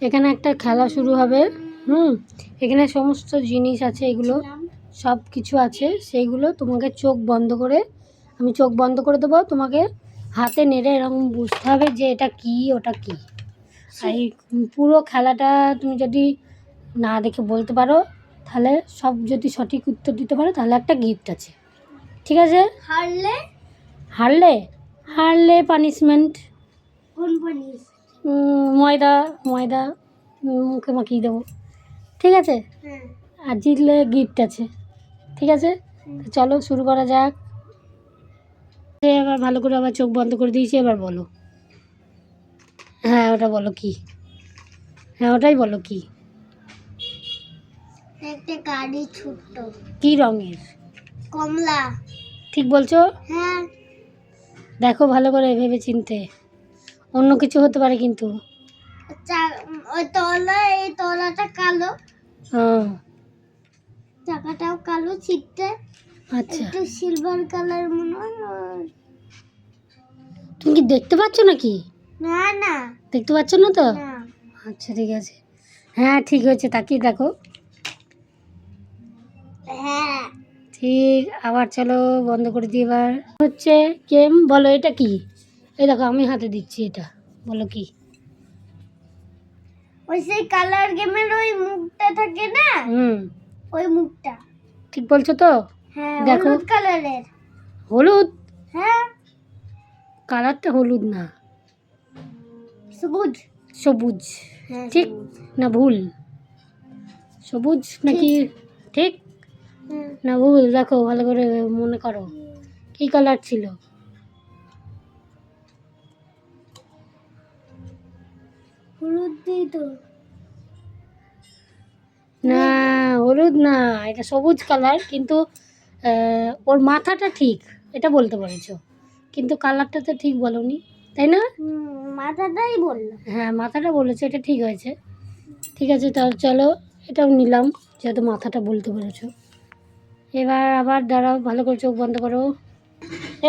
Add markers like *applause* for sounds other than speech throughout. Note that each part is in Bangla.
এখানে একটা খেলা শুরু হবে। হুম এখানে সমস্ত জিনিস আছে এগুলো সব কিছু আছে। সেইগুলো তোমাকে চোখ বন্ধ করে আমি চোখ বন্ধ করে দেবো। তোমাকে হাতে নেড়ে এরকম বুঝতে হবে যে এটা কি ওটা কি। আর এই পুরো খেলাটা তুমি যদি না দেখে বলতে পারো তাহলে সব যদি সঠিক উত্তর দিতে পারো তাহলে একটা গিফট আছে। ঠিক আছে? হারলে? হারলে? হারলে পানিশমেন্ট কোন পানিস ময়দা ময়দা মুখে মাখিয়ে দেবো। ঠিক আছে? হ্যাঁ। আর জিতলে গিফট আছে। ঠিক আছে? চলো শুরু করা যাক। এ এবার ভালো করে আবার চোখ বন্ধ করে দিয়েছি এবার বলো। হ্যাঁ ওটা বলো কি? হ্যাঁ ওটাই বলো কি? একটা গাড়ি ছোট্ট কি রঙের? কমলা। ঠিক বলছো? হ্যাঁ। দেখো ভালো করে ভেবে চিনতে অন্য কিছু হতে পারে কিন্তু। চা- ওই তলা এই তলাটা কালো। চাকাটাও কালো ছিটটা আচ্ছা। একটু সিলভার কালার মনে হয় তুমি কি দেখতে পাচ্ছ নাকি? না না। দেখতে পাচ্ছ না তো? আচ্ছা ঠিক আছে। হ্যাঁ ঠিক হয়েছে তাকিয়ে দেখো। হ্যাঁ। ঠিক আবার চলো বন্ধ করে দিই এবার। হচ্ছে গেম বলো এটা কি? এই দেখো আমি হাতে দিচ্ছি এটা। বলো কি? ওই সেই কালার গেমের ওই মুখটা থাকে না? হুম। ওই মুখটা। ঠিক বলছো তো? হ্যাঁ দেখো। হলুদ কালারের হলুদ? হ্যাঁ। কালারটা হলুদ না। সবুজ। সবুজ। হ্যাঁ ঠিক না ভুল? সবুজ নাকি? ঠিক না ভুল। দেখো ভালো করে মনে করো। কি কালার ছিল? হলুদ দিই তো। না হলুদ না এটা সবুজ কালার কিন্তু ওর মাথাটা ঠিক এটা বলতে পেরেছ। কিন্তু কালারটা তো ঠিক বলনি তাই না? মাথাটাই বললাম হ্যাঁ মাথাটা বলেছে এটা ঠিক হয়েছে। ঠিক আছে তাহলে চলো এটাও নিলাম যেহেতু মাথাটা বলতে পেরেছ। এবার আবার দাঁড়াও ভালো করে চোখ বন্ধ করো।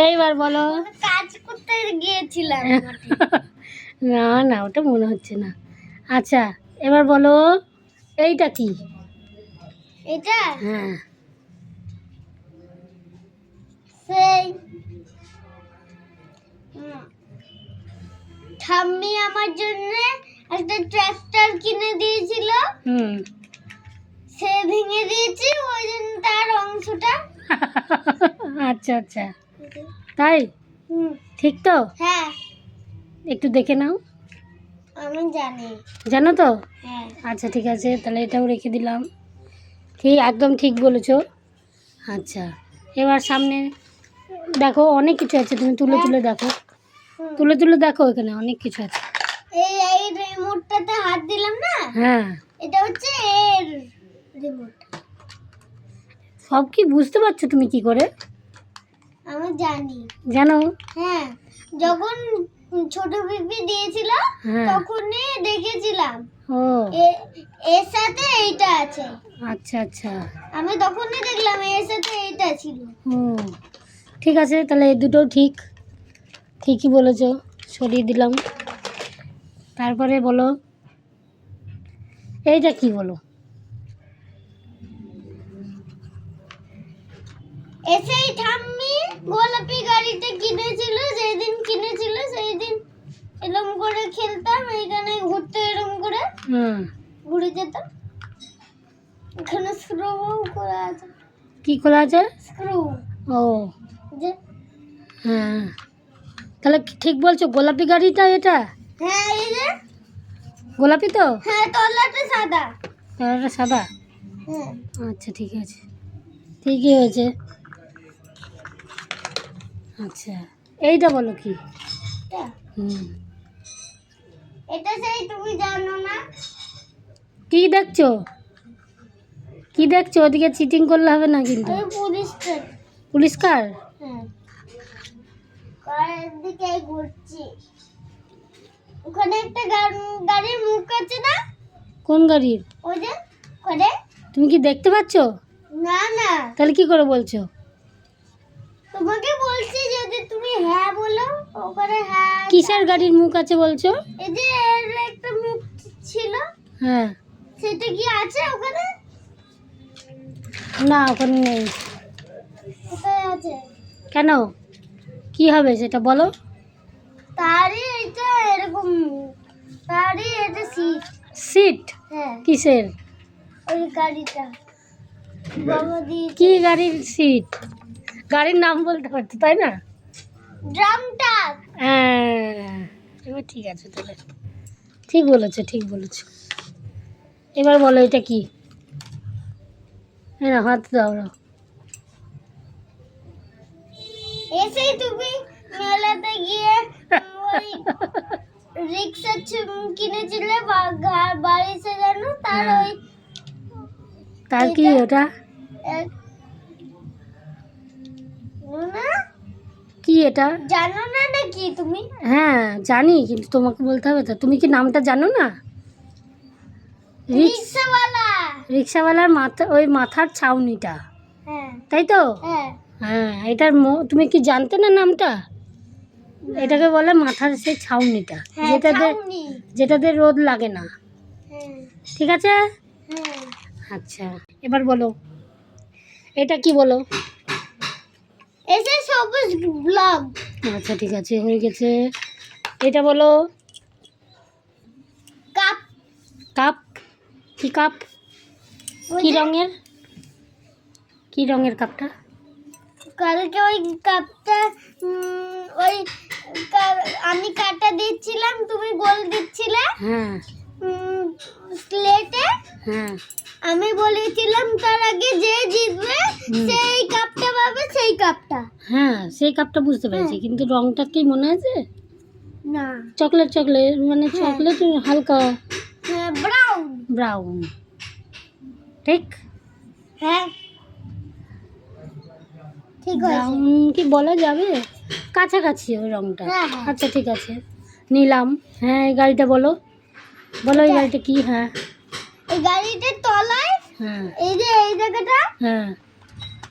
এইবার বলো। কাজ করতে গিয়েছিলাম। *laughs* না না ওটা মনে হচ্ছে না। আচ্ছা এবার বলো এইটা কি? এটা হ্যাঁ। সেই ঠাম্মি আমার জন্য একটা ট্র্যাক্টর কিনে দিয়েছিল। হুম। সে ভেঙে দিয়েছি ওই জন্য তার অংশটা। আচ্ছা আচ্ছা। তাই? ঠিক তো? হ্যাঁ। একটু দেখে নাও। আমি জানি। জানো তো? হ্যাঁ। আচ্ছা ঠিক আছে তাহলে এটাও রেখে দিলাম। ঠিক একদম ঠিক বলেছ। আচ্ছা এবার সামনে দেখো অনেক কিছু আছে তুমি তুলে তুলে দেখো। তুলে তুলে দেখো এখানে অনেক কিছু আছে। এই এই রিমোটটাতে হাত দিলাম না? হ্যাঁ। এটা হচ্ছে এর রিমোট সব কি বুঝতে পারছ তুমি কি করে? আমি জানি। জানো? হ্যাঁ যখন ছোট পিপি দিয়েছিল হ্যাঁ। তখনই দেখেছিলাম। এর সাথে এইটা আছে। আচ্ছা আচ্ছা। আমি তখনই দেখলাম এর সাথে এইটা ছিল। ও ঠিক আছে তাহলে এই দুটো ঠিক। ঠিকই বলেছ সরিয়ে দিলাম। তারপরে বলো এইটা কি বলো? এসেই ঠাম্মি গোলাপি গাড়িটা কিনেছিল যেদিন কিনেছিল সেই দিন এরম করে খেলতাম এইখানে ঘুরতে এরম করে ঘুরে যেতাম। এখানে স্ক্রু করা আছে। কি খোলা আছে? স্ক্রু ও। যে হ্যাঁ। তাহলে ঠিক বলছো গোলাপি গাড়িটা এটা? হ্যাঁ এই যে। গোলাপি তো? হ্যাঁ তলাটা সাদা। কালারটা সাদা? হ্যাঁ। আচ্ছা ঠিক আছে। ঠিকই হয়েছে। আচ্ছা। এইটা বলো কি? এটা হুম। এটা সেই তুমি জানো না? কি দেখছ? কি দেখছ? ওদিকে চিটিং করলে হবে না কিন্তু। ওই পুলিশটা পুলিশ কার হ্যাঁ। দিকে ঘুরছি। ওখানে একটা গা- গাড়ির মুখ আছে না? কোন গাড়ির? ওই যে করে তুমি কি দেখতে পাচ্ছ? না না। তাহলে কি করে বলছো? তোমাকে বলছি যদি তুমি হ্যাঁ বলো ওখানে হ্যাঁ কিসের গাড়ির মুখ আছে বলছো? এই যে এর একটা মুখ ছিল। হ্যাঁ। সেটা কি আছে ওখানে? না ওখানে নেই। কোথায় আছে? কেন? কি হবে সেটা বলো। তারই এটা এরকম তারই এটা সিট সিট হ্যাঁ। কিসের? ওই গাড়িটা। কি গাড়ির সিট গাড়ির নাম বলতে পারতো তাই না? ড্রামটা। হ্যাঁ এবার ঠিক আছে তাহলে। ঠিক বলেছ ঠিক বলেছ। এবার বলো এটা কি? হ্যাঁ হাত দাও। এসেই তুমি মেলাতে গিয়ে ওই রিক্সা কিনেছিলে বা- গা- বাড়ি সাজানো তার হ্যাঁ। ওই তার কি ওটা? কি এটা? জানো না নাকি তুমি? হ্যাঁ জানি কিন্তু তোমাকে বলতে হবে তো। তুমি কি নামটা জানো না? রিক্সাওয়ালা। রিক্সাওয়ালার মাথা ওই মাথার ছাউনিটা। হ্যাঁ। তাই তো? হ্যাঁ। হ্যাঁ এটার তুমি কি জানতে না নামটা? এটাকে বলে মাথার সেই ছাউনিটা হ্যাঁ যেটাতে যেটাতে রোদ লাগে না। ঠিক আছে? আচ্ছা এবার বলো। এটা কি বলো? এসে সবুজ ব্লগ। আচ্ছা ঠিক আছে হয়ে গেছে। এটা বলো। কাপ। কাপ? কি কাপ? কি রঙের? কি রঙের কাপটা? কালকে ওই কাপটা ওই আমি কাটা দিচ্ছিলাম তুমি গোল দিচ্ছিলে। হ্যাঁ। স্লেটে হ্যাঁ। আমি বলেছিলাম তার আগে যে জিতবে সেই কাপটা পাবে সেই কাপটা হ্যাঁ সেই কাপটা বুঝতে পেরেছি হ্যাঁ। কিন্তু রংটা কি মনে আছে? না। চকলেট চকলেট মানে হ্যাঁ। চকলেট হালকা। ব্রাউন ব্রাউন ঠিক? হ্যাঁ। ঠিক আছে। ব্রাউন কি বলা যাবে? কাছাকাছি ওই রংটা। হ্যাঁ, হ্যাঁ। আচ্ছা ঠিক আছে। নিলাম। হ্যাঁ গাড়িটা বলো। বলো এই গাড়িটা কি হ্যাঁ। এই গাড়িটার তলায় হ্যাঁ। এই যে এই জায়গাটা হ্যাঁ।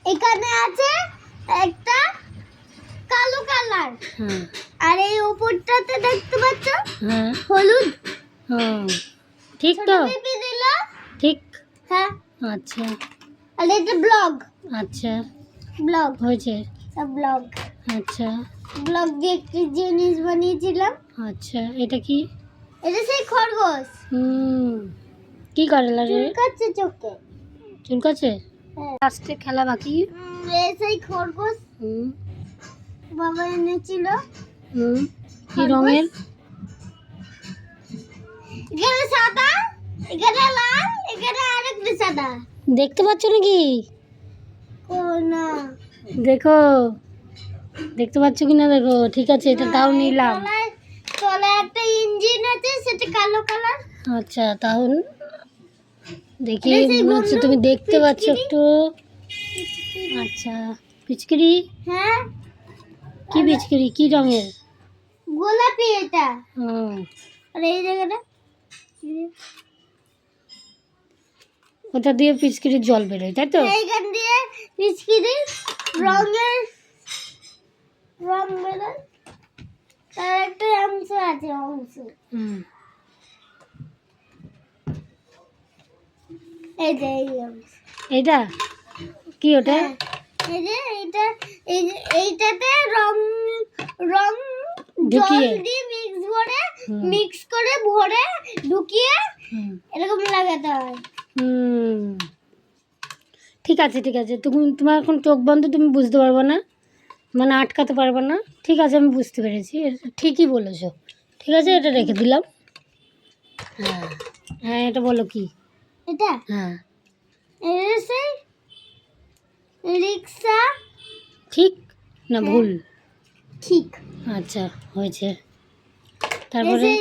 এখানে আছে একটা কালো কালার। হ্যাঁ। আর এই উপরটাতে দেখতে পাচ্ছ হ্যাঁ। হলুদ। হ্যাঁ। ঠিক তো? পিপি দিল। ঠিক। হ্যাঁ। আচ্ছা। আর এটা ব্লগ। আচ্ছা। ব্লগ। হয়েছে। সব ব্লগ। আচ্ছা। ব্লগ দিয়ে একটি জিনিস বানিয়েছিলাম? আচ্ছা এটা কি? এটা সেই খরগোশ। হুম। কি করে লাগে চুলকাচ্ছে চোখে। চুলকাছে হ্যাঁ। লাস্টে খেলা বাকি? এই সেই খরগোশ। হুম। বাবা এনেছিল। হুম। কি রঙের? এখানে সাদা এখানে লাল এখানে আরেকটা সাদা। দেখতে পাচ্ছ নাকি? না। দেখো। দেখতে পাচ্ছ কি না দেখো? ঠিক আছে এটা তাও নিলাম। তলায় একটা ইঞ্জিন আছে সেটা কালো কালার। আচ্ছা তাহলে দেখি মনে হচ্ছে তুমি দেখতে পাচ্ছ একটু। আচ্ছা পিচকিরি? হ্যাঁ? কি পিচকিরি? কি রঙের? গোলাপি এটা। হুম আর এই জায়গাটা? ওটা দিয়ে পিচকিরির জল বেরোয় তাই তো? এইখান দিয়ে পিচকিরি রঙের রং বেরোয়। তার একটা অংশ আছে অংশ। হুম। এই যে এই অংশ। এইটা কি ওটা? হ্যাঁ, এই যে এইটা এই এইটাতে রং রং ঢুকিয়ে? মিক্স ভরে মিক্স করে ভরে ঢুকিয়ে এরকম লাগাতে হয়। হুম। ঠিক আছে ঠিক আছে। তুমি তোমার এখন চোখ বন্ধ তুমি বুঝতে পারবে না। মানে আটকাতে পারবে না। ঠিক আছে আমি বুঝতে পেরেছি। ঠিকই বলেছ। ঠিক আছে এটা রেখে দিলাম। হ্যাঁ হ্যাঁ এটা বলো কি? এটা? হ্যাঁ। রিক্সা। ঠিক না হ্যাঁ। ভুল? ঠিক। আচ্ছা হয়েছে। তারপরে?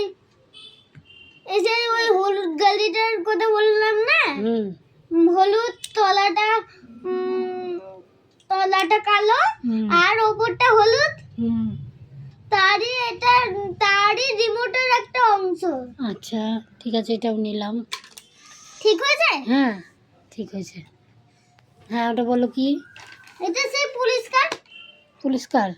এই যে ওই হলুদ গাড়িটার কথা বললাম না? হুম। হলুদ তলাটা তলাটা কালো আর ওপরটা হলুদ। তারই এটা তারই রিমোটের একটা অংশ। আচ্ছা ঠিক আছে এটাও নিলাম। ঠিক হয়েছে? হ্যাঁ ঠিক হয়েছে। হ্যাঁ ওটা বলো কি? এটা সেই পুলিশ কার পুলিশ কার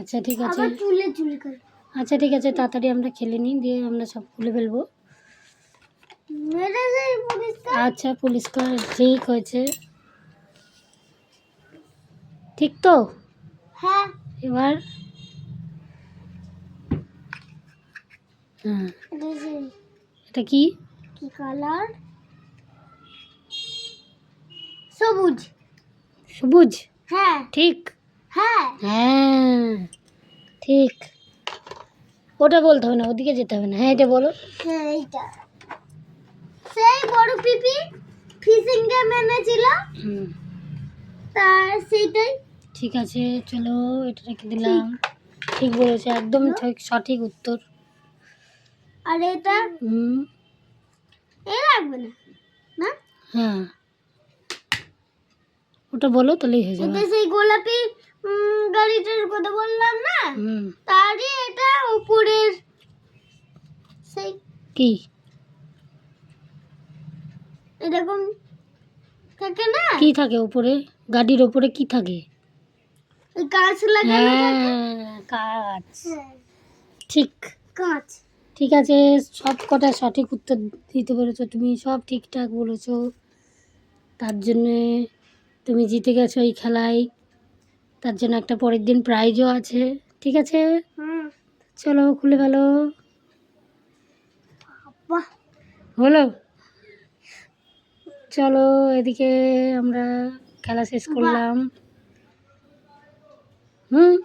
আচ্ছা ঠিক আছে। চুলে চুলে কার। আচ্ছা ঠিক আছে তাড়াতাড়ি আমরা খেলে নিই দিয়ে আমরা সব খুলে ফেলব। আচ্ছা পরিষ্কার ঠিক হয়েছে। ঠিক তো? হ্যাঁ। এবার? হ্যাঁ। এটা কি? কি কালার? সবুজ। সবুজ? হ্যাঁ। ঠিক। হ্যাঁ। হ্যাঁ। ঠিক। ওটা বলতে হবে না ওদিকে যেতে হবে না। হ্যাঁ এটা বলো। হ্যাঁ এইটা। সেই বড় পিপি ফিশিং গেম এনেছিল হুম। তার সেইটাই। ঠিক আছে চলো এটা রেখে দিলাম। ঠিক বলেছে একদম ঠিক সঠিক উত্তর। আর এটা? হুম। এ লাগবে না? না? হ্যাঁ। ওটা বলো তাহলেই হয়ে যাবে। এটা সেই গোলাপি গাড়িটার কথা বললাম না? তারই এটা উপরের সেই কি? এরকম থাকে না? কি থাকে উপরে? গাড়ির উপরে কি থাকে? লাগানো হ্যাঁ কাজ ঠিক। কাঁচ ঠিক আছে সব কটা সঠিক উত্তর দিতে পেরেছ। তুমি সব ঠিকঠাক বলেছ। তার জন্যে তুমি জিতে গেছো এই খেলায়। তার জন্য একটা পরের দিন প্রাইজও আছে। ঠিক আছে? চলো খুলে বাহ হলো। চলো এদিকে আমরা খেলা শেষ করলাম। 嗯。